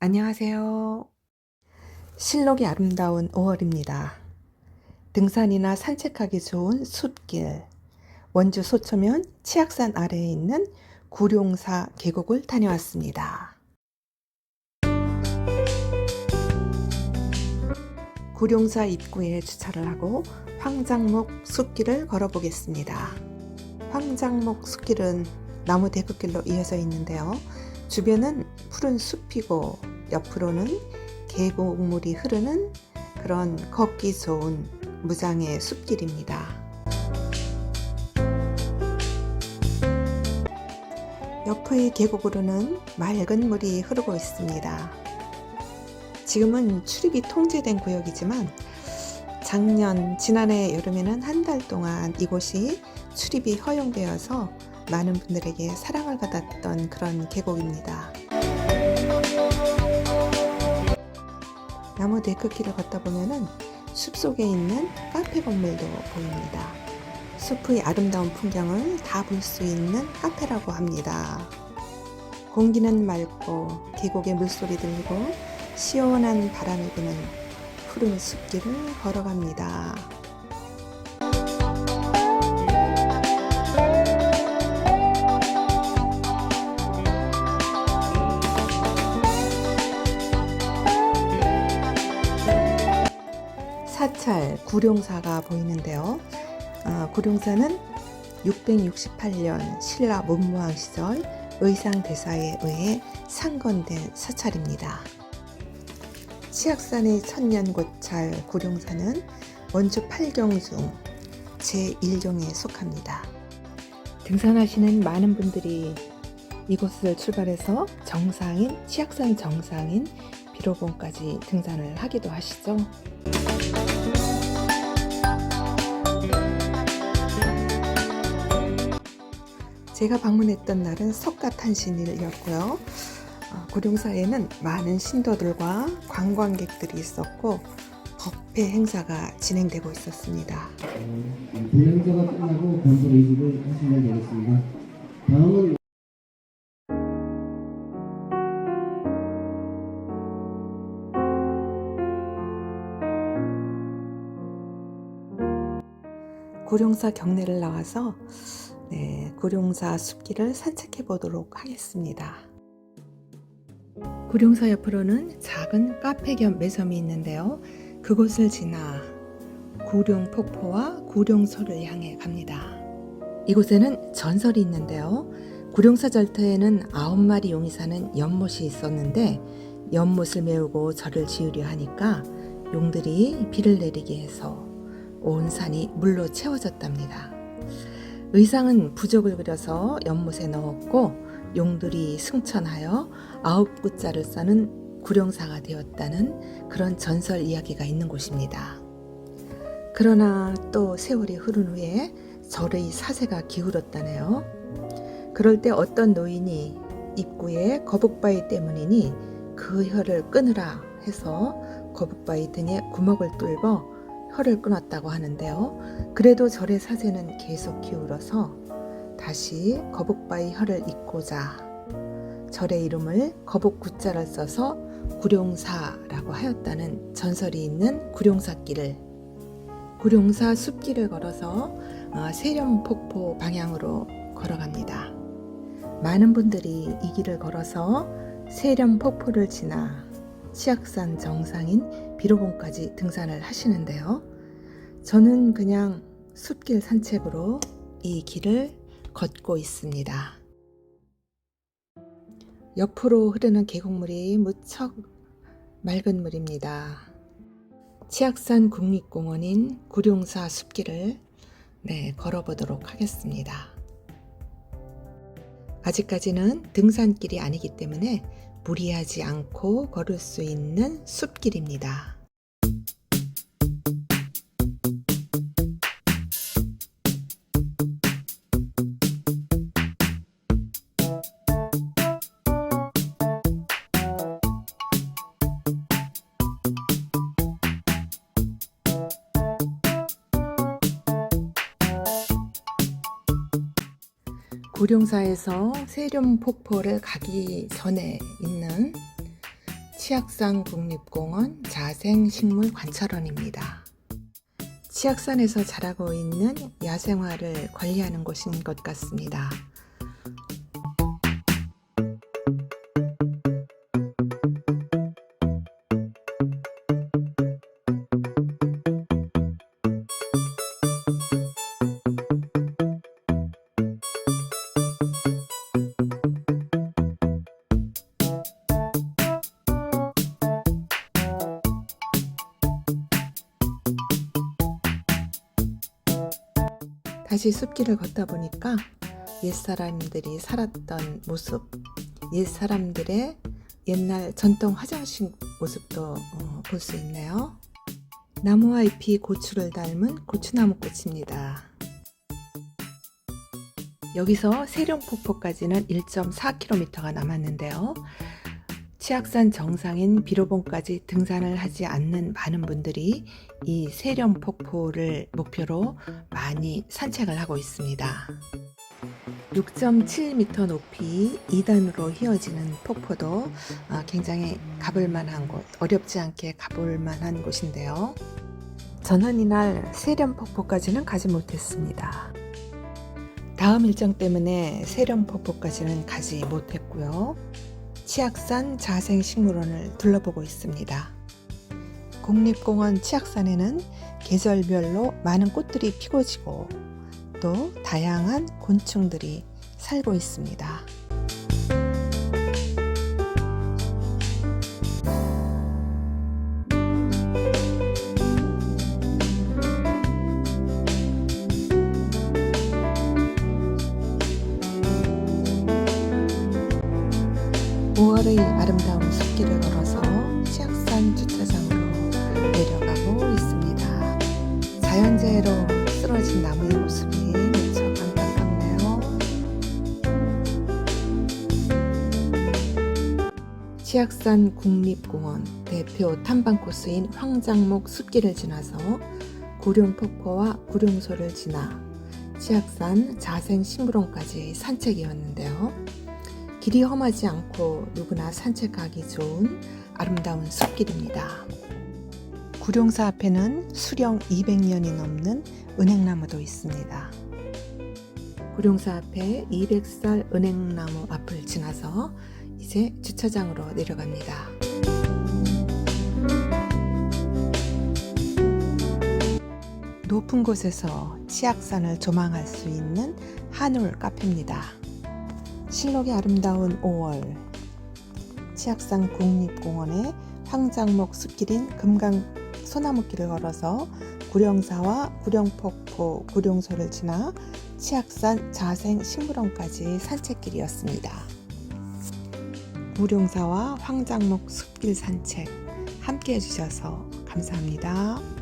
안녕하세요. 실록이 아름다운 5월입니다. 등산이나 산책하기 좋은 숲길. 원주 소초면 치악산 아래에 있는 구룡사 계곡을 다녀왔습니다. 구룡사 입구에 주차를 하고 황장목 숲길을 걸어보겠습니다. 황장목 숲길은 나무 대극길로 이어져 있는데요. 주변은 푸른 숲이고 옆으로는 계곡물이 흐르는 그런 걷기 좋은 무장의 숲길입니다. 옆의 계곡으로는 맑은 물이 흐르고 있습니다. 지금은 출입이 통제된 구역이지만 작년, 지난해 여름에는 한 달 동안 이곳이 출입이 허용되어서 많은 분들에게 사랑을 받았던 그런 계곡입니다. 나무 데크길을 걷다 보면은 숲 속에 있는 카페 건물도 보입니다. 숲의 아름다운 풍경을 다 볼 수 있는 카페라고 합니다. 공기는 맑고 계곡의 물소리 들리고 시원한 바람이 부는 푸른 숲길을 걸어갑니다. 사찰 구룡사가 보이는데요. 아, 구룡사는 668년 신라 문무왕 시절 의상대사에 의해 상건된 사찰입니다. 치악산의 천년고찰 구룡사는 원주 8경 중 제1경에 속합니다. 등산하시는 많은 분들이 이곳을 출발해서 정상인 치악산 정상인 비로봉까지 등산을 하기도 하시죠. 제가 방문했던 날은 석가탄신일이었고요. 어, 구룡사에는 많은 신도들과 관광객들이 있었고 법회 행사가 진행되고 있었습니다. 불행자가 끝나고 건설 의식을 하시면 되겠습니다. 다음은 구룡사 경내를 나와서 네, 구룡사 숲길을 산책해 보도록 하겠습니다. 구룡사 옆으로는 작은 카페 겸 매점이 있는데요. 그곳을 지나 구룡 폭포와 구룡소를 향해 갑니다. 이곳에는 전설이 있는데요. 구룡사 절터에는 아홉 마리 용이 사는 연못이 있었는데 연못을 메우고 절을 지으려 하니까 용들이 비를 내리게 해서 온 산이 물로 채워졌답니다. 의상은 부적을 그려서 연못에 넣었고 용들이 승천하여 아홉 구자를 써는 구룡사가 되었다는 그런 전설 이야기가 있는 곳입니다. 그러나 또 세월이 흐른 후에 절의 사세가 기울었다네요. 그럴 때 어떤 노인이 입구에 거북바위 때문이니 그 혀를 끊으라 해서 거북바위 등에 구멍을 뚫어 혀를 끊었다고 하는데요. 그래도 절의 사세는 계속 기울어서 다시 거북바위 혀를 잇고자 절의 이름을 거북구자를 써서 구룡사라고 하였다는 전설이 있는 구룡사길을 구룡사 숲길을 걸어서 어, 세련폭포 방향으로 걸어갑니다. 많은 분들이 이 길을 걸어서 세련폭포를 지나 치악산 정상인 비로봉까지 등산을 하시는데요. 저는 그냥 숲길 산책으로 이 길을 걷고 있습니다. 옆으로 흐르는 계곡물이 무척 맑은 물입니다. 치악산 국립공원인 구룡사 숲길을 네, 걸어보도록 하겠습니다. 아직까지는 등산길이 아니기 때문에 무리하지 않고 걸을 수 있는 숲길입니다. 구룡사에서 세련폭포를 가기 전에 있는 치악산 국립공원 자생식물 관찰원입니다. 치악산에서 자라고 있는 야생화를 관리하는 곳인 것 같습니다. 다시 숲길을 걷다 보니까 옛사람들이 살았던 모습, 옛사람들의 옛날 전통 화장실 모습도 어, 볼수 있네요. 나무와 잎이 고추를 닮은 고추나무 꽃입니다. 여기서 세령폭포까지는 1.4km가 남았는데요. 치악산 정상인 비로봉까지 등산을 하지 않는 많은 분들이 이 세령폭포를 목표로 많이 산책을 하고 있습니다. 6.7m 높이 2단으로 휘어지는 폭포도 어, 굉장히 가볼 만한 곳, 어렵지 않게 가볼 만한 곳인데요. 저는 이날 세령폭포까지는 가지 못했습니다. 다음 일정 때문에 세령폭포까지는 가지 못했고요. 치악산 자생식물원을 둘러보고 있습니다. 국립공원 치악산에는 계절별로 많은 꽃들이 피고 지고 또 다양한 곤충들이 살고 있습니다. 자연재해로 쓰러진 나무의 모습이 무척 안타깝네요. 치악산 국립공원 대표 탐방 코스인 황장목 숲길을 지나서 구룡 폭포와 구룡소를 지나 치악산 자생 식물원까지 산책이었는데요. 길이 험하지 않고 누구나 산책하기 좋은 아름다운 숲길입니다. 구룡사 앞에는 수령 200년이 넘는 은행나무도 있습니다. 구룡사 앞에 200살 은행나무 앞을 지나서 이제 주차장으로 내려갑니다. 높은 곳에서 치악산을 조망할 수 있는 한울 카페입니다. 실록이 아름다운 5월 치악산 국립공원의 황장목 숲길인 금강 소나무길을 걸어서 구룡사와 구룡폭포, 구룡소를 지나 치악산 자생식물원까지 산책길이었습니다. 구룡사와 황장목 숲길 산책 함께 해주셔서 감사합니다.